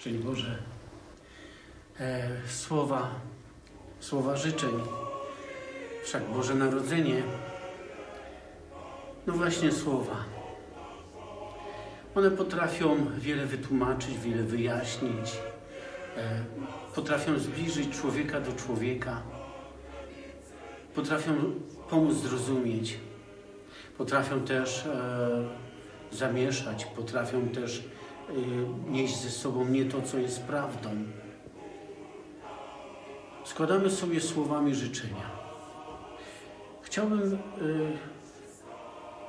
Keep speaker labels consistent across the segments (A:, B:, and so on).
A: Szczęść Boże, e, słowa, słowa życzeń, wszak Boże Narodzenie, no właśnie słowa. One potrafią wiele wytłumaczyć, wiele wyjaśnić, e, potrafią zbliżyć człowieka do człowieka, potrafią pomóc zrozumieć, potrafią też e, zamieszać, potrafią też nieść ze sobą nie to, co jest prawdą. Składamy sobie słowami życzenia. Chciałbym y,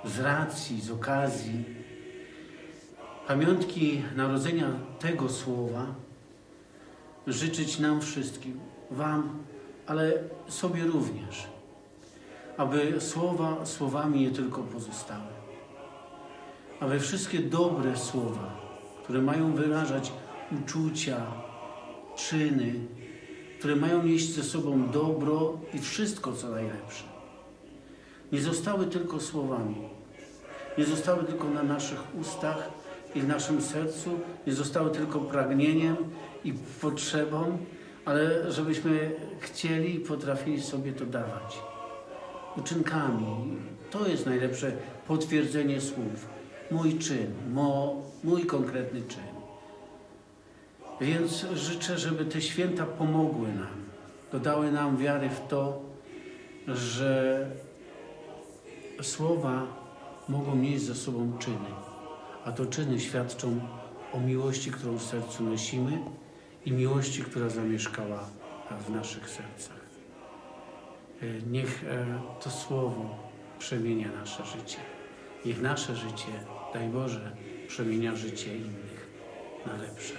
A: z racji, z okazji pamiątki narodzenia tego słowa życzyć nam wszystkim, Wam, ale sobie również, aby słowa słowami nie tylko pozostały aby wszystkie dobre słowa, które mają wyrażać uczucia, czyny, które mają nieść ze sobą dobro i wszystko, co najlepsze, nie zostały tylko słowami, nie zostały tylko na naszych ustach i w naszym sercu, nie zostały tylko pragnieniem i potrzebą, ale żebyśmy chcieli i potrafili sobie to dawać. Uczynkami. To jest najlepsze potwierdzenie słów mój czyn, mo, mój konkretny czyn. Więc życzę, żeby te święta pomogły nam, dodały nam wiary w to, że słowa mogą nieść ze sobą czyny, a to czyny świadczą o miłości, którą w sercu nosimy i miłości, która zamieszkała w naszych sercach. Niech e, to słowo przemienia nasze życie. Niech nasze życie, daj Boże, przemienia życie innych na lepsze.